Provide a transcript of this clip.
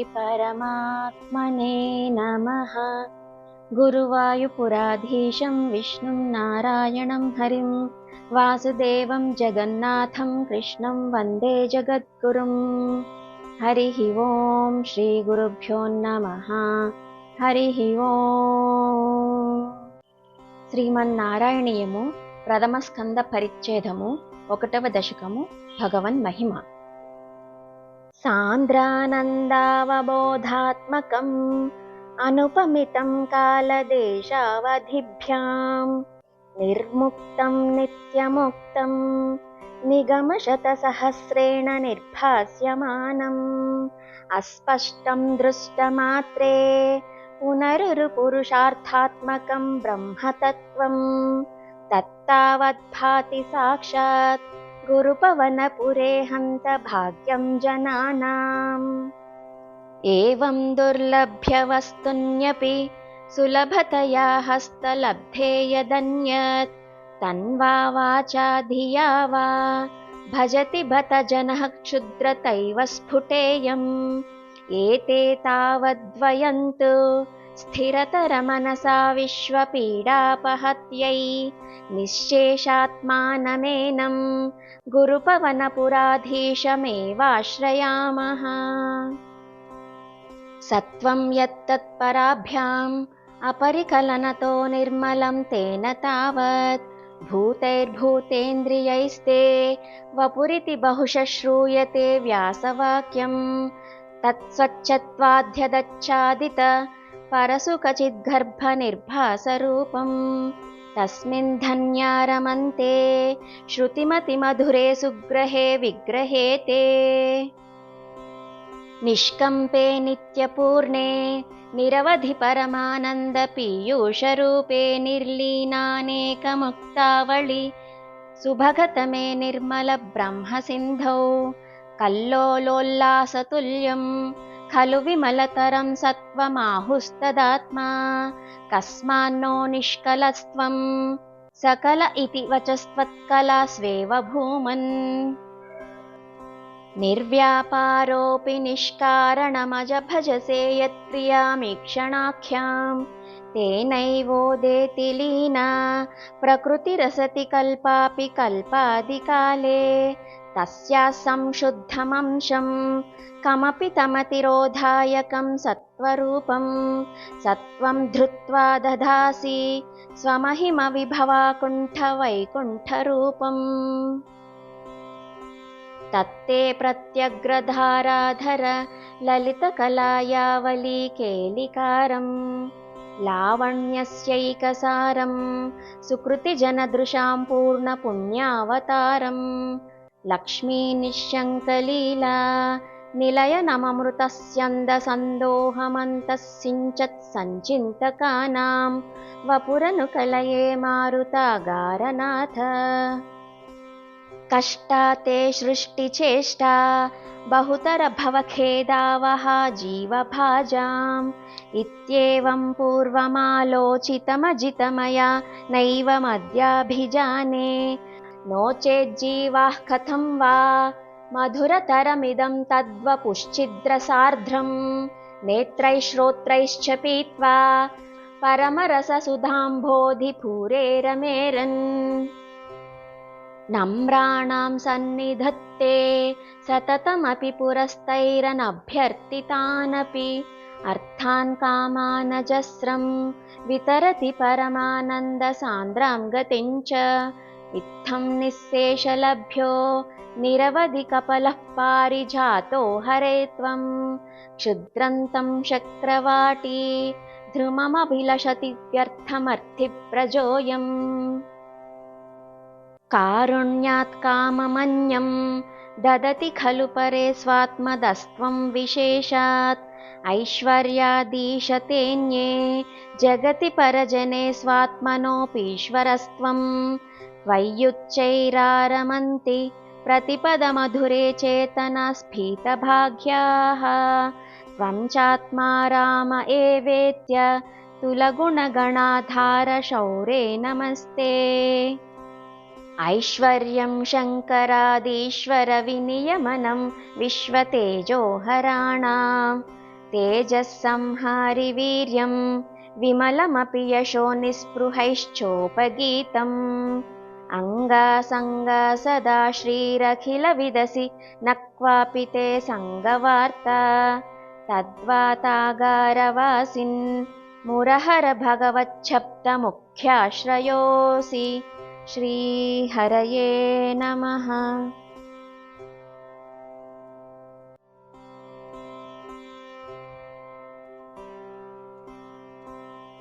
श्रीपरमात्मने नमः गुरुवायुपुराधीशं विष्णुं नारायणं हरिं वासुदेवं जगन्नाथं कृष्णं वन्दे जगद्गुरुम् हरिः ओम् श्रीगुरुभ्यो नमः हरिः ओम् శ్రీమన్నారాయణీయము ప్రథమ స్కంద పరిచ్ఛేదము ఒకటవ దశకము భగవన్మహిమ सान्द्रानन्दावबोधात्मकम् अनुपमितं कालदेशावधिभ्यां निर्मुक्तं नित्यमुक्तं निगमशतसहस्रेण निर्भास्यमानम् अस्पष्टं दृष्टमात्रे पुनरुपुरुषार्थात्मकं ब्रह्मतत्त्वं तत्तावद्भाति साक्षात् गुरुपवनपुरे हन्त भाग्यं जनानाम्। एवं दुर्लभ्यवस्तुन्यपि सुलभतया हस्तलब्धे यदन्यत्। तन्वा वाचा धिया वा भजति बत जनः क्षुद्रतैव स्फुटेयम्। एते तावद्वयन्तु स्थिरतरमनसा विश्वपीडापहत्यै निश्शेषात्मानमेनं गुरुपवनपुराधीशमेवाश्रयामः। सत्त्वं यत्तत्पराभ्याम् अपरिकलनतो निर्मलं तेन तावत् भूतैर्भूतेन्द्रियैस्ते वपुरिति बहुशः श्रूयते व्यासवाक्यम्। तत्स्वच्छत्वाध्यदच्छादित परसुकचिद्गर्भनिर्भासरूपम् तस्मिन् धन्या रमन्ते श्रुतिमतिमधुरे सुग्रहे विग्रहे ते निष्कम्पे नित्यपूर्णे निरवधि परमानन्दपीयूषरूपे निर्लीनानेकमुक्तावळि। सुभगतमे निर्मलब्रह्मसिन्धौ कल्लोलोल्लासतुल्यं खलु विमलतरं सत्त्वमाहुस्तदात्मा कस्मान्नो निष्कलस्त्वं सकल इति वचस्त्वत्कला स्वेव भूमन्। निर्व्यापारोऽपि निष्कारणमज भजसे यत्प्रियामीक्षणाख्यां तेनैवोदेति लीना प्रकृतिरसति कल्पापि कल्पादिकाले तस्याः संशुद्धमंशं कमपि तमतिरोधायकं सत्त्वरूपं सत्त्वं धृत्वा दधासि स्वमहिमविभवाकुण्ठवैकुण्ठरूपम् तत्ते प्रत्यग्रधाराधर ललितकलायावलीकेलिकारम् लावण्यस्यैकसारं सुकृतिजनदृशां पूर्णपुण्यावतारम् లక్ష్మీ నిశ్శంకలీలా నిలయనమమృతస్యందసందోహమంతఃసించత్ సంచింతకానాం వపురను కలయే మారుతాగారనాథ. కష్టా తే సృష్టిచేష్టా బహుతరభవఖేదావహ జీవభాజాం. ఇత్యేవం పూర్వమాలోచితమజితమయా నైవమద్యాభిజానే नो चेज्जीवाः कथं वा? मधुरतरमिदं तद्वपुश्चिद्रसार्ध्रं नेत्रैः श्रोत्रैश्च पीत्वा परमरससुधाम्भोधिपूरेरमेरन्। नम्राणां सन्निधत्ते सततमपि पुरस्तैरनभ्यर्थितानपि अर्थान् कामानजस्रं वितरति परमानन्दसान्द्रां गतिं च इत्थं निःशेषलभ्यो निरवधिकपलः पारिजातो हरे त्वं। क्षुद्रन्तं शक्रवाटी ध्रुममभिलषति व्यर्थमर्थिप्रजोयम्। कारुण्यात् काममन्यं ददति खलु परे स्वात्मदस्त्वं विशेषात्। ऐश्वर्यादीशतेऽन्ये जगति परजने स्वात्मनोऽपीश्वरस्त्वं त्वय्युच्चैरारमन्ति प्रतिपदमधुरे चेतना स्फीतभाग्याः त्वं चात्मा राम एवेत्य तुलगुणगणाधारशौरे नमस्ते। ऐश्वर्यं शङ्करादीश्वरविनियमनं विश्वतेजोहराणां। तेजःसंहारि वीर्यं विमलमपि यशो निःस्पृहैश्चोपगीतम् अङ्गासङ्गा सदा श्रीरखिलविदसि न क्वापि ते सङ्गवार्ता। तद्वातागारवासिन् मुरहर भगवच्छब्दमुख्याश्रयोऽसि श्रीहरये नमः